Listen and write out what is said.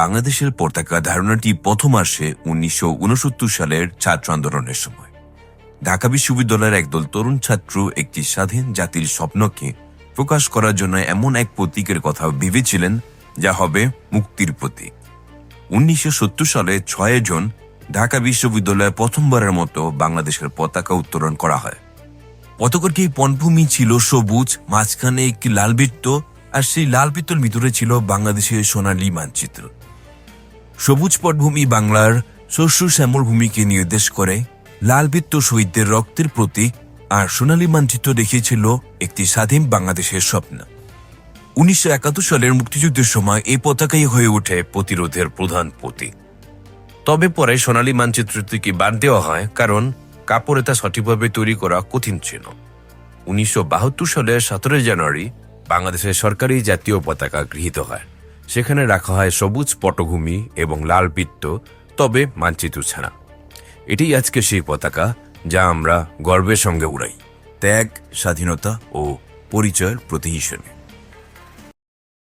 বাংলাদেশের পতাকা ধারণাটি প্রথম আসে উনিশশো উনসত্তর সালের ছাত্র আন্দোলনের সময়। ঢাকা বিশ্ববিদ্যালয়ের একদল তরুণ ছাত্র একটি স্বাধীন জাতির স্বপ্নকে প্রকাশ করার জন্য এমন এক প্রতীকের কথা ভেবেছিলেন, যা হবে মুক্তির প্রতীক। উনিশশো সালে ছয় জন ঢাকা বিশ্ববিদ্যালয়ে প্রথমবারের মতো বাংলাদেশের পতাকা উত্তোলন করা হয়। পতাকার কি পণভূমি ছিল সবুজ, মাঝখানে একটি লাল বৃত্ত আর সেই লাল বৃত্তর ভিতরে ছিল বাংলাদেশের সোনালী মানচিত্র। সবুজ পটভূমি বাংলার শস্য শ্যামল ভূমিকে নির্দেশ করে লাল বৃত্ত শহীদদের রক্তের প্রতীক আর সোনালী মানচিত্র দেখিয়েছিল একটি স্বাধীন বাংলাদেশের স্বপ্ন। উনিশশো একাত্তর সালের মুক্তিযুদ্ধের সময় এই পতাকাই হয়ে ওঠে প্রতিরোধের প্রধান প্রতীক। তবে পরে সোনালী মানচিত্রটিকে বাদ দেওয়া হয় কারণ কাপড়ে তা সঠিকভাবে তৈরি করা কঠিন ছিল। উনিশশো বাহাত্তর সালের সতেরোই জানুয়ারি বাংলাদেশের সরকারি জাতীয় পতাকা গৃহীত হয়। সেখানে রাখা হয় সবুজ পটভূমি এবং লাল পিত্ত, তবে মানচিত্র ছাড়া এটি আজকে সেই পতাকা যা আমরা গর্বের সঙ্গে উড়াই। ত্যাগ, স্বাধীনতা ও পরিচয়ের প্রতি হিসেবে